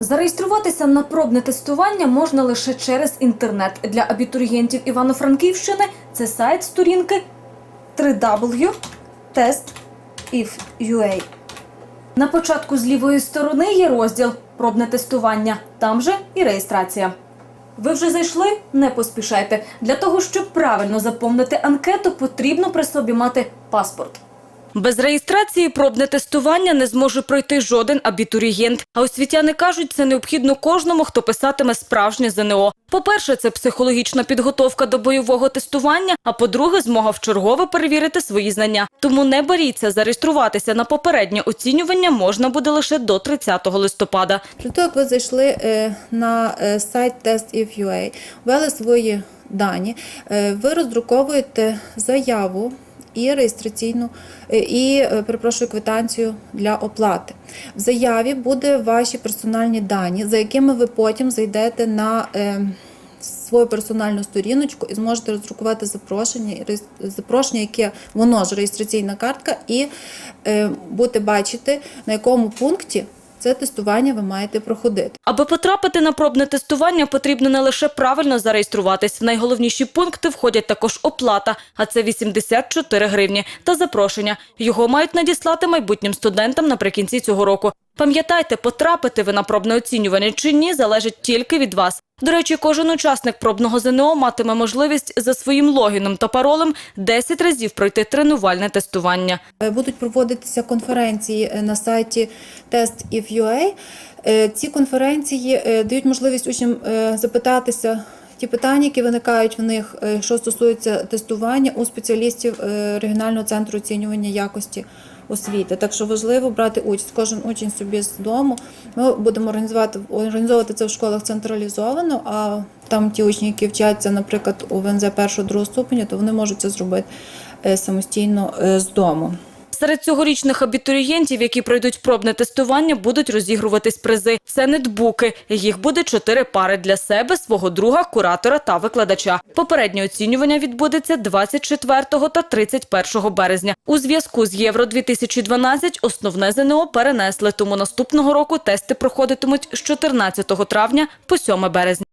Зареєструватися на пробне тестування можна лише через інтернет. Для абітурієнтів Івано-Франківщини це сайт сторінки www.test.if.ua. На початку з лівої сторони є розділ Пробне тестування. Там же і реєстрація. Ви вже зайшли? Не поспішайте. Для того, щоб правильно заповнити анкету, потрібно при собі мати паспорт. Без реєстрації пробне тестування не зможе пройти жоден абітурієнт. А освітяни кажуть, це необхідно кожному, хто писатиме справжнє ЗНО. По-перше, це психологічна підготовка до бойового тестування, а по-друге, змога вчергове перевірити свої знання. Тому не боріться, зареєструватися на попереднє оцінювання можна буде лише до 30 листопада. Для того, як ви зайшли е, на е, сайт TestIF.ua, ввели свої дані, е, ви роздруковуєте заяву і реєстраційну е, і е, перепрошую квитанцію для оплати. В заяві буде ваші персональні дані, за якими ви потім зайдете на е, свою персональну сторіночку і зможете роздрукувати запрошення, запрошення, яке воно ж реєстраційна картка, і будете бачити, на якому пункті це тестування ви маєте проходити. Аби потрапити на пробне тестування, потрібно не лише правильно зареєструватись. В найголовніші пункти входять також оплата, а це 84 гривні, та запрошення. Його мають надіслати майбутнім студентам наприкінці цього року. Пам'ятайте, потрапити ви на пробне оцінювання чи ні, залежить тільки від вас. До речі, кожен учасник пробного ЗНО матиме можливість за своїм логіном та паролем 10 разів пройти тренувальне тестування. Е, Будуть проводитися конференції е, на сайті TestIF.ua. Е, Ці конференції дають можливість учням запитатися ті питання, які виникають в них, е, що стосується тестування у спеціалістів е, регіонального центру оцінювання якості освіти. Так що важливо брати участь. Кожен учень собі з дому. Ми будемо організувати організовувати це в школах централізовано. А там ті учні, які вчаться, наприклад, у ВНЗ першого другого ступеня, то вони можуть це зробити е, самостійно з дому. Серед цьогорічних абітурієнтів, які пройдуть пробне тестування, будуть розігруватись призи. Це нетбуки. Їх буде чотири пари для себе, свого друга, куратора та викладача. Попереднє оцінювання відбудеться 24 та 31 березня. У зв'язку з Євро 2012 основне ЗНО перенесли, тому наступного року тести проходитимуть з 14 травня по 7 березня.